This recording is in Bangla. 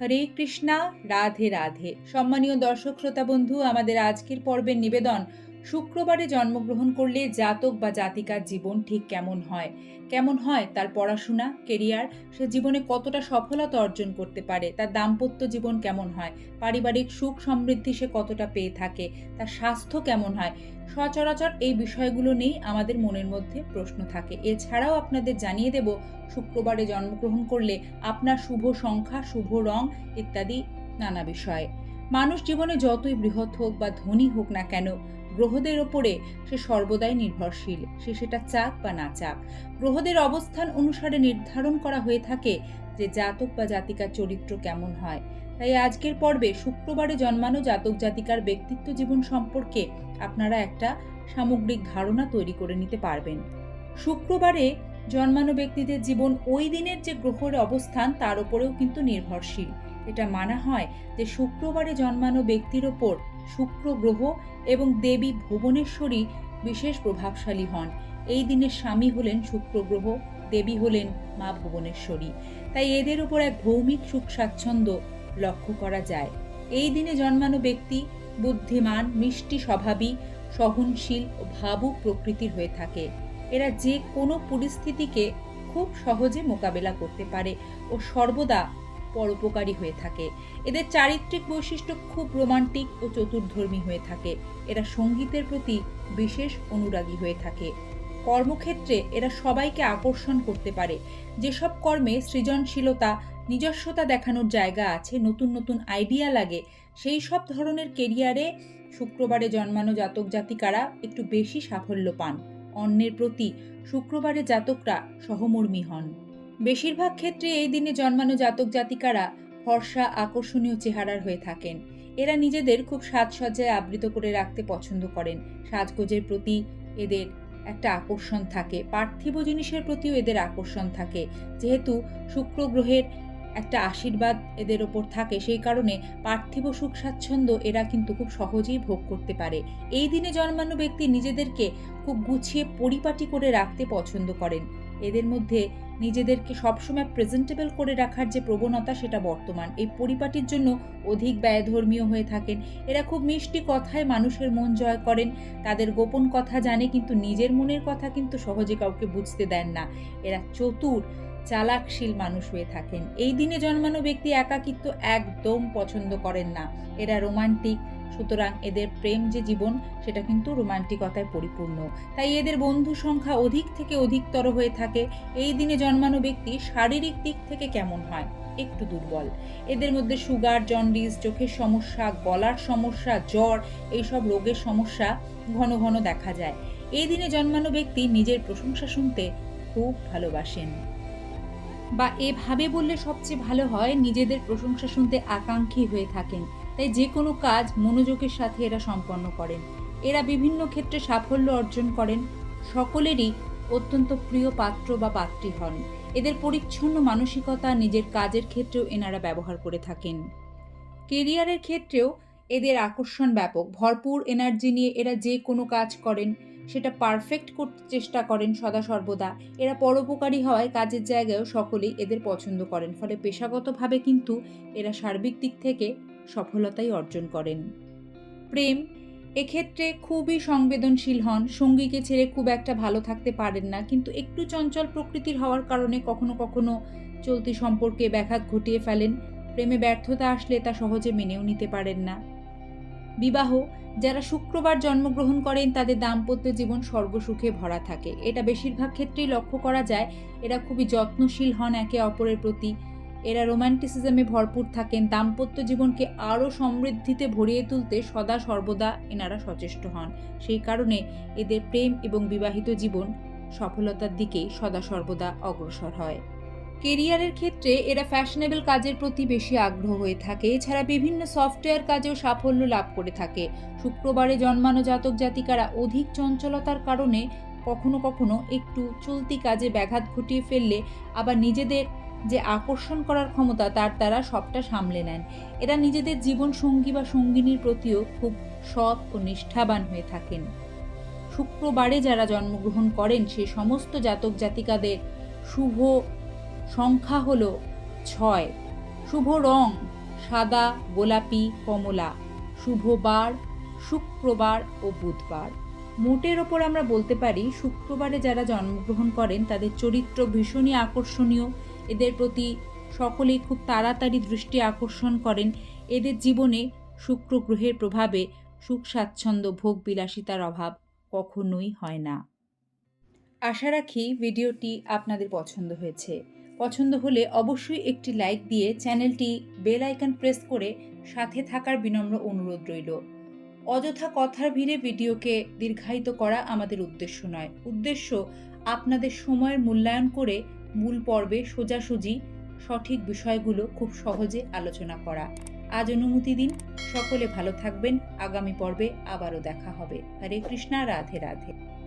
হরে কৃষ্ণা রাধে রাধে। সম্মানীয় দর্শক শ্রোতা বন্ধু আমাদের আজকের পর্বের নিবেদন শুক্রবারে জন্মগ্রহণ করলে জাতক বা জাতিকার জীবন ঠিক কেমন হয়? কেমন হয়? তার পড়াশোনা কেরিয়ার সে জীবনে কতটা সফলতা অর্জন করতে পারে? তার দাম্পত্য জীবন কেমন হয়? পারিবারিক সুখ সমৃদ্ধি সে কতটা পেয়ে থাকে? তার স্বাস্থ্য কেমন হয়? সচরাচর এই বিষয়গুলো নিয়েই আমাদের মনের মধ্যে প্রশ্ন থাকে। এছাড়াও আপনাদের জানিয়ে দেব, শুক্রবারে জন্মগ্রহণ করলে আপনার শুভ সংখ্যা, শুভ রং ইত্যাদি নানা বিষয়ে। মানুষ জীবনে যতই বৃহৎ হোক বা ধনী হোক না কেন গ্রহদের ওপরে সে সর্বদাই নির্ভরশীল। সে সেটা চাক বা না চাক। গ্রহদের অবস্থান অনুসারে নির্ধারণ করা হয়ে থাকে যে জাতক বা জাতিকার চরিত্র কেমন হয়। তাই আজকের পর্বে শুক্রবারে জন্মানো জাতক জাতিকার ব্যক্তিত্ব জীবন সম্পর্কে আপনারা একটা সামগ্রিক ধারণা তৈরি করে নিতে পারবেন। শুক্রবারে জন্মানো ব্যক্তিদের জীবন ওই দিনের যে গ্রহের অবস্থান, তার উপরেও কিন্তু নির্ভরশীল। এটা মানা হয় যে শুক্রবারে জন্মানো ব্যক্তির ওপর শুক্র গ্রহ এবং দেবী ভুবনেশ্বরী বিশেষ প্রভাবশালী হন। এই দিনের স্বামী হলেন শুক্র গ্রহ, দেবী হলেন মা ভুবনেশ্বরী। তাই এদের উপর এক ভৌমিক সুখ স্বাচ্ছন্দ্য লক্ষ্য করা যায়। এই দিনে জন্মানো ব্যক্তি বুদ্ধিমান, মিষ্টি স্বভাবী, সহনশীল ও ভাবুক প্রকৃতির হয়ে থাকে। এরা যে কোনো পরিস্থিতিকে খুব সহজে মোকাবেলা করতে পারে ও সর্বদা পরোপকারী হয়ে থাকে। এদের চারিত্রিক বৈশিষ্ট্য খুব রোমান্টিক ও চতুর্ধর্মী হয়ে থাকে। এরা সঙ্গীতের প্রতি বিশেষ অনুরাগী হয়ে থাকে। কর্মক্ষেত্রে এরা সবাইকে আকর্ষণ করতে পারে। যেসব কর্মে সৃজনশীলতা, নিজস্বতা দেখানোর জায়গা আছে, নতুন নতুন আইডিয়া লাগে সেই সব ধরনের কেরিয়ারে শুক্রবারে জন্মানো জাতক জাতিকারা একটু বেশি সাফল্য পান। অন্যের প্রতি শুক্রবারে জাতকরা সহমর্মী হন। বেশিরভাগ ক্ষেত্রে এই দিনে জন্মানো জাতক জাতিকারা ফর্সা, আকর্ষণীয় চেহারার হয়ে থাকেন। এরা নিজেদের খুব সাজসজ্জায় আবৃত করে রাখতে পছন্দ করেন। সাজগোজের প্রতি এদের একটা আকর্ষণ থাকে। পার্থিব জিনিসের প্রতিও এদের আকর্ষণ থাকে। যেহেতু শুক্র গ্রহের একটা আশীর্বাদ এদের ওপর থাকে, সেই কারণে পার্থিব সুখ স্বাচ্ছন্দ্য এরা কিন্তু খুব সহজেই ভোগ করতে পারে। এই দিনে জন্মানো ব্যক্তি নিজেদেরকে খুব গুছিয়ে পরিপাটি করে রাখতে পছন্দ করেন। এদের মধ্যে নিজেদেরকে সবসময় প্রেজেন্টেবল করে রাখার যে প্রবণতা সেটা বর্তমান। এই পরিপাটির জন্য অধিক ব্যয়ধর্মীয় হয়ে থাকেন। এরা খুব মিষ্টি কথায় মানুষের মন জয় করেন। তাদের গোপন কথা জানে কিন্তু নিজের মনের কথা কিন্তু সহজে কাউকে বুঝতে দেন না। এরা চতুর, চালাকশীল মানুষ হয়ে থাকেন। এই দিনে জন্মানো ব্যক্তি একাকিত্ব একদম পছন্দ করেন না। এরা রোমান্টিক সুতরাং এদের প্রেম যে জীবন, সেটা কিন্তু রোমান্টিকতায় পরিপূর্ণ। তাই এদের বন্ধু সংখ্যা অধিক থেকে অধিকতর হয়ে থাকে। এই দিনে জন্মানো ব্যক্তি শারীরিক দিক থেকে কেমন হয়? একটু দুর্বল। এদের মধ্যে সুগার, জন্ডিস, চোখের সমস্যা, গলার সমস্যা, জ্বর, এইসব রোগের সমস্যা ঘন ঘন দেখা যায়। এই দিনে জন্মানো ব্যক্তি নিজের প্রশংসা শুনতে খুব ভালোবাসেন। বা এভাবে বললে সবচেয়ে ভালো হয়, নিজেদের প্রশংসা শুনতে আকাঙ্ক্ষী হয়ে থাকেন। তাই যে কোনো কাজ মনোযোগের সাথে এরা সম্পন্ন করেন। এরা বিভিন্ন ক্ষেত্রে সাফল্য অর্জন করেন। সকলেরই অত্যন্ত প্রিয় পাত্র বা পাত্রী হন। এদের পরিচ্ছন্ন মানসিকতা নিজের কাজের ক্ষেত্রেও এনারা ব্যবহার করে থাকেন। কেরিয়ারের ক্ষেত্রেও এদের আকর্ষণ ব্যাপক। ভরপুর এনার্জি নিয়ে এরা যে কোনো কাজ করেন, সেটা পারফেক্ট করতে চেষ্টা করেন সদা সর্বদা। এরা পরোপকারী হওয়ায় কাজের জায়গায়ও সকলেই এদের পছন্দ করেন। ফলে পেশাগতভাবে কিন্তু এরা সার্বিক দিক থেকে সফলতাই অর্জন করেন। প্রেম, এক্ষেত্রে খুবই সংবেদনশীল হন। সঙ্গীকে ছেড়ে খুব একটা ভালো থাকতে পারেন না, কিন্তু একটু চঞ্চল প্রকৃতির হওয়ার কারণে কখনো কখনো চলতি সম্পর্কে ব্যাঘাত ঘটিয়ে ফেলেন। প্রেমে ব্যর্থতা আসলে তা সহজে মেনেও নিতে পারেন না। বিবাহ, যারা শুক্রবার জন্মগ্রহণ করেন, তাদের দাম্পত্য জীবন স্বর্গসুখে ভরা থাকে। এটা বেশিরভাগ ক্ষেত্রেই লক্ষ্য করা যায়। এরা খুবই যত্নশীল হন একে অপরের প্রতি। এরা রোম্যান্টিসিজমে ভরপুর থাকেন, দাম্পত্য জীবনকে আরও সমৃদ্ধিতে ভরিয়ে তুলতে সদা সর্বদা এনারা সচেষ্ট হন। সেই কারণে এদের প্রেম এবং বিবাহিত জীবন সফলতার দিকেই সদা সর্বদা অগ্রসর হয়। কেরিয়ারের ক্ষেত্রে এরা ফ্যাশনেবল কাজের প্রতি বেশি আগ্রহ হয়ে থাকে, এছাড়া বিভিন্ন সফটওয়্যার কাজেও সাফল্য লাভ করে থাকে। শুক্রবারে জন্মানো জাতক জাতিকারা অধিক চঞ্চলতার কারণে কখনো কখনো একটু চলতি কাজে ব্যাঘাত ঘটিয়ে ফেললে আবার নিজেদের যে আকর্ষণ করার ক্ষমতা তার তারা সবটা সামলে নেন। এরা নিজেদের জীবন সঙ্গী বা সঙ্গিনীর প্রতিও খুব সৎ ও নিষ্ঠাবান হয়ে থাকেন। শুক্রবারে যারা জন্মগ্রহণ করেন সেই সমস্ত জাতক জাতিকাদের শুভ সংখ্যা হল ছয়। শুভ রং সাদা, গোলাপি, কমলা। শুভবার শুক্রবার ও বুধবার। মোটের ওপর আমরা বলতে পারি, শুক্রবারে যারা জন্মগ্রহণ করেন, তাদের চরিত্র ভীষণই আকর্ষণীয়। এদের প্রতি সকলেই খুব তাড়াতাড়ি দৃষ্টি আকর্ষণ করেন। এদের জীবনে শুক্র গ্রহের প্রভাবে সুখ স্বাচ্ছন্দ্য ভোগ বিলাসিতার অভাব কখনোই হয় না। আশা রাখি ভিডিওটি আপনাদের পছন্দ হয়েছে। পছন্দ হলে অবশ্যই একটি লাইক দিয়ে চ্যানেলটি বেল আইকন প্রেস করে সাথে থাকার বিনম্র অনুরোধ রইল। অযথা কথার ভিড়ে ভিডিওকে দীর্ঘায়িত করা আমাদের উদ্দেশ্য নয়। উদ্দেশ্য আপনাদের সময়ের মূল্যায়ন করে মূল পর্বে সোজাসুজি সঠিক বিষয়গুলো খুব সহজে আলোচনা করা। আজ অনুমতি দিন। সকলে ভালো থাকবেন। আগামী পর্বে আবারও দেখা হবে। হরে কৃষ্ণা, রাধে রাধে।